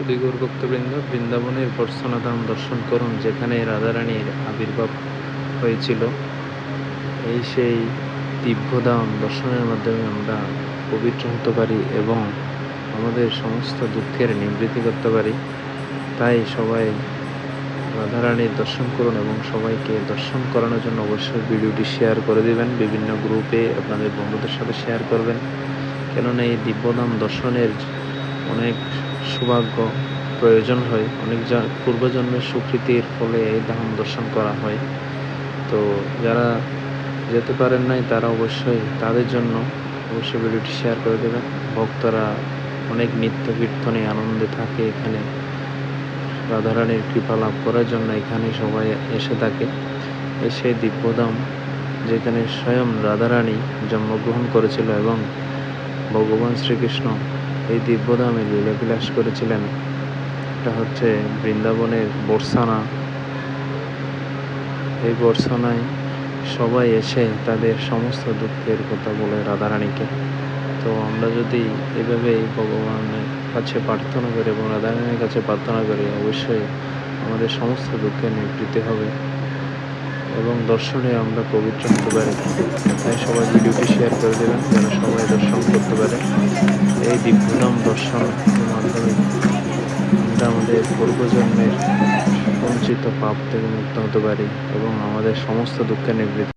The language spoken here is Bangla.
সুদীগৌর ভক্তবৃন্দ বৃন্দাবনের বর্ষনাধাম দর্শন করুন, যেখানে রাধারানীর আবির্ভাব হয়েছিল। এই সেই দিব্যধাম দর্শনের মাধ্যমে আমরা পবিত্র হতে পারি এবং আমাদের সমস্ত দুঃখের নিবৃত্তি করতে পারি। তাই সবাই রাধারানীর দর্শন করুন এবং সবাইকে দর্শন করানোর জন্য অবশ্যই ভিডিওটি শেয়ার করে দিবেন। বিভিন্ন গ্রুপে আপনাদের বন্ধুদের সাথে শেয়ার করবেন। কেননা এই দিব্যধাম দর্শনের অনেক সৌভাগ্য প্রয়োজন হয়। অনেক পূর্বজন্মের সুকৃতির ফলে এই ধাম দর্শন করা হয়। তো যারা যেতে পারেন নাই, তারা অবশ্যই তাদের জন্য অবশ্যই ভিডিওটি শেয়ার করে দেবেন। ভক্তরা অনেক নিত্য কীর্তনে আনন্দে থাকে এখানে। রাধারানীর কৃপা লাভ করার জন্য এখানে সবাই এসে থাকে। এই সেই দিব্যধাম যেখানে স্বয়ং রাধারানী জন্মগ্রহণ করেছিল এবং ভগবান শ্রীকৃষ্ণ এই দিব্যধামে লীলাবিলাস করেছিলেন। এটা হচ্ছে বৃন্দাবনের বর্ষানা এই বর্ষানায় সবাই এসে তাদের সমস্ত দুঃখের কথা বলে রাধারানীকে। তো আমরা যদি এভাবেই ভগবানের কাছে প্রার্থনা করি এবং রাধারানীর কাছে প্রার্থনা করি, অবশ্যই আমাদের সমস্ত দুঃখের নিবৃত্তি হবে এবং দর্শনে আমরা পবিত্র হতে পারি। তাই সবাই ভিডিওটি শেয়ার করে দেবেন, যেন সবাই দর্শন করতে পারে। এই দিব্যধাম দর্শন মাধ্যমে আমরা আমাদের পূর্বজন্মের সঞ্চিত পাপ থেকে মুক্ত হতে পারি এবং আমাদের সমস্ত দুঃখের নিবৃত্তি